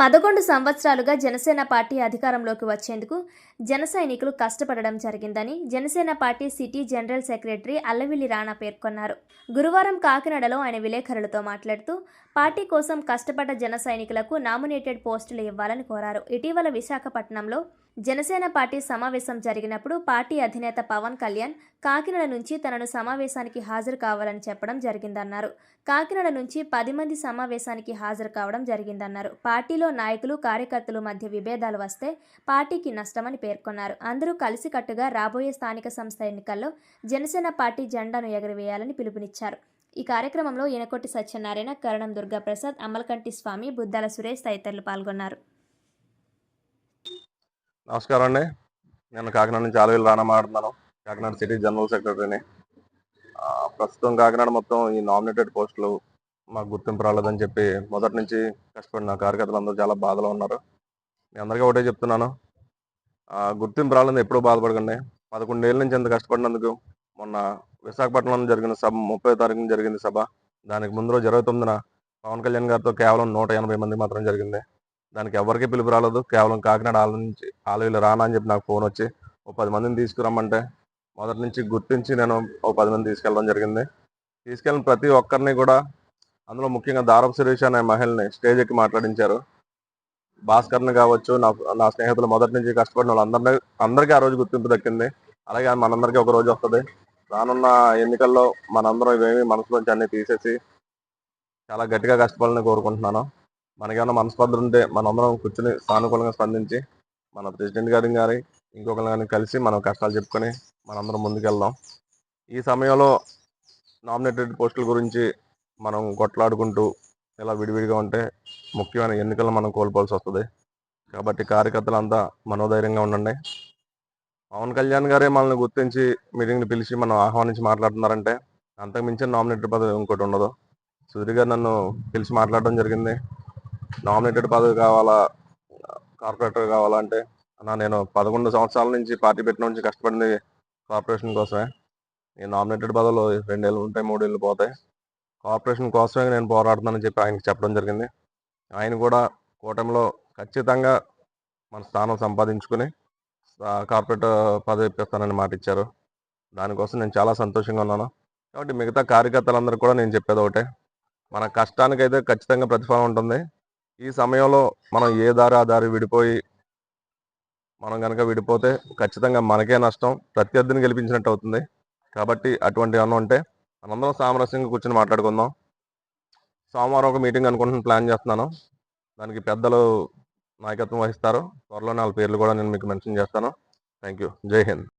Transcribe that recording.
పదకొండు సంవత్సరాలుగా జనసేన పార్టీ అధికారంలోకి వచ్చేందుకు జన సైనికులు కష్టపడడం జరిగిందని Janasena party city general secretary Allavilli Rana పేర్కొన్నారు. గురువారం కాకినాడలో ఆయన విలేకరులతో మాట్లాడుతూ పార్టీ కోసం కష్టపడ్డ జన సైనికులకు నామినేటెడ్ పోస్టులు ఇవ్వాలని కోరారు. ఇటీవల విశాఖపట్నంలో జనసేన పార్టీ సమావేశం జరిగినప్పుడు పార్టీ అధినేత పవన్ కళ్యాణ్ కాకినాడ నుంచి తనను సమావేశానికి హాజరు కావాలని చెప్పడం జరిగిందన్నారు. కాకినాడ నుంచి పది మంది సమావేశానికి హాజరు కావడం జరిగిందన్నారు. పార్టీలో నాయకులు కార్యకర్తలు మధ్య విభేదాలు వస్తే పార్టీకి నష్టమని పేర్కొన్నారు. అందరూ కలిసికట్టుగా రాబోయే స్థానిక సంస్థ ఎన్నికల్లో జనసేన పార్టీ జెండాను ఎగరవేయాలని పిలుపునిచ్చారు. ఈ కార్యక్రమంలో ఈనకొట్టి సత్యనారాయణ కరణం దుర్గాప్రసాద్ అమలకంటి స్వామి బుద్దాల సురేష్ తదితరులు పాల్గొన్నారు. నమస్కారం అండి. నేను కాకినాడ నుంచి ఆలవేలు రానా మాట్లాడుతున్నాను కాకినాడ సిటీ జనరల్ సెక్రటరీని. ప్రస్తుతం కాకినాడ మొత్తం ఈ నామినేటెడ్ పోస్టులు మాకు గుర్తింపు రాలేదని చెప్పి మొదటి నుంచి కష్టపడిన కార్యకర్తలు అందరూ చాలా బాధలో ఉన్నారు. నేను అందరికీ ఒకటే చెప్తున్నాను. గుర్తింపు రాలేదు ఎప్పుడూ బాధపడకండి. పదకొండేళ్ళ నుంచి ఎంత కష్టపడినందుకు మొన్న విశాఖపట్నంలో జరిగిన సభ ముప్పై తారీఖున జరిగింది సభ. దానికి ముందు రోజు ఇరవై తొమ్మిదిన పవన్ కళ్యాణ్ గారితో కేవలం నూట ఎనభై మంది మాత్రం జరిగింది. దానికి ఎవరికి పిలుపు రాలేదు. కేవలం కాకినాడ ఆల నుంచి ఆలవీలు రానా అని చెప్పి నాకు ఫోన్ వచ్చి ఓ పది మందిని తీసుకురమ్మంటే మొదటి నుంచి గుర్తించి నేను ఓ పది మంది తీసుకెళ్ళడం జరిగింది. తీసుకెళ్ళిన ప్రతి ఒక్కరిని కూడా అందులో ముఖ్యంగా దారపు సురేష్ అనే మహిళని స్టేజ్ ఎక్కి మాట్లాడించారు. భాస్కర్ని కావచ్చు నా నా స్నేహితులు మొదటి నుంచి కష్టపడిన వాళ్ళందరినీ అందరికీ ఆ రోజు గుర్తింపు దక్కింది. అలాగే మనందరికీ ఒక రోజు వస్తుంది. రానున్న ఎన్నికల్లో మనందరం ఇవేమి మనసులోంచి అన్ని తీసేసి చాలా గట్టిగా కష్టపడాలని కోరుకుంటున్నాను. మనకేమైనా మనస్పర్ధలు ఉంటే మనందరం కూర్చుని సానుకూలంగా స్పందించి మన ప్రెసిడెంట్ గారిని గారి ఇంకొకరిని కానీ కలిసి మనం కష్టాలు చెప్పుకొని మనందరం ముందుకెళ్దాం. ఈ సమయంలో నామినేటెడ్ పోస్టుల గురించి మనం కొట్లాడుకుంటూ ఇలా విడివిడిగా ఉంటే ముఖ్యమైన ఎన్నికలను మనం కోల్పోవాల్సి వస్తుంది. కాబట్టి కార్యకర్తలంతా మనోధైర్యంగా ఉండండి. పవన్ కళ్యాణ్ గారే మనల్ని గుర్తించి మీటింగ్ని పిలిచి మనం ఆహ్వానించి మాట్లాడుతున్నారంటే అంతకుమించిన నామినేటెడ్ పదవి ఇంకోటి ఉండదు. సుధీర్ గారు నన్ను పిలిచి మాట్లాడడం జరిగింది. నామినేటెడ్ పదవి కావాలా? కార్పొరేటర్ కావాలంటే? అన్న నేను పదకొండు సంవత్సరాల నుంచి పార్టీ పెట్టిన నుంచి కష్టపడింది కార్పొరేషన్ కోసమే. ఈ నామినేటెడ్ పదవులు రెండేళ్ళు ఉంటాయి మూడేళ్ళు పోతాయి. కార్పొరేషన్ కోసమే నేను పోరాడుతున్నానని చెప్పి ఆయనకి చెప్పడం జరిగింది. ఆయన కూడా కూటమిలో ఖచ్చితంగా మన స్థానం సంపాదించుకుని కార్పొరేట్ పదవి ఇప్పిస్తానని మాట ఇచ్చారు. దానికోసం నేను చాలా సంతోషంగా ఉన్నాను. కాబట్టి మిగతా కార్యకర్తలందరూ కూడా నేను చెప్పేది ఒకటే. మన కష్టానికైతే ఖచ్చితంగా ప్రతిఫలం ఉంటుంది. ఈ సమయంలో మనం ఏ దారి ఆ దారి విడిపోయి మనం కనుక విడిపోతే ఖచ్చితంగా మనకే నష్టం. ప్రత్యర్థిని గెలిపించినట్టు అవుతుంది. కాబట్టి అటువంటి అన్న ఉంటే మనందరం సామరస్యంగా కూర్చొని మాట్లాడుకుందాం. సోమవారం ఒక మీటింగ్ అనుకుంటున్న ప్లాన్ చేస్తున్నాను. దానికి పెద్దలు నాయకత్వం వహిస్తారు. త్వరలో నాలుగు పేర్లు కూడా నేను మీకు మెన్షన్ చేస్తాను. థ్యాంక్ యూ జై హింద్.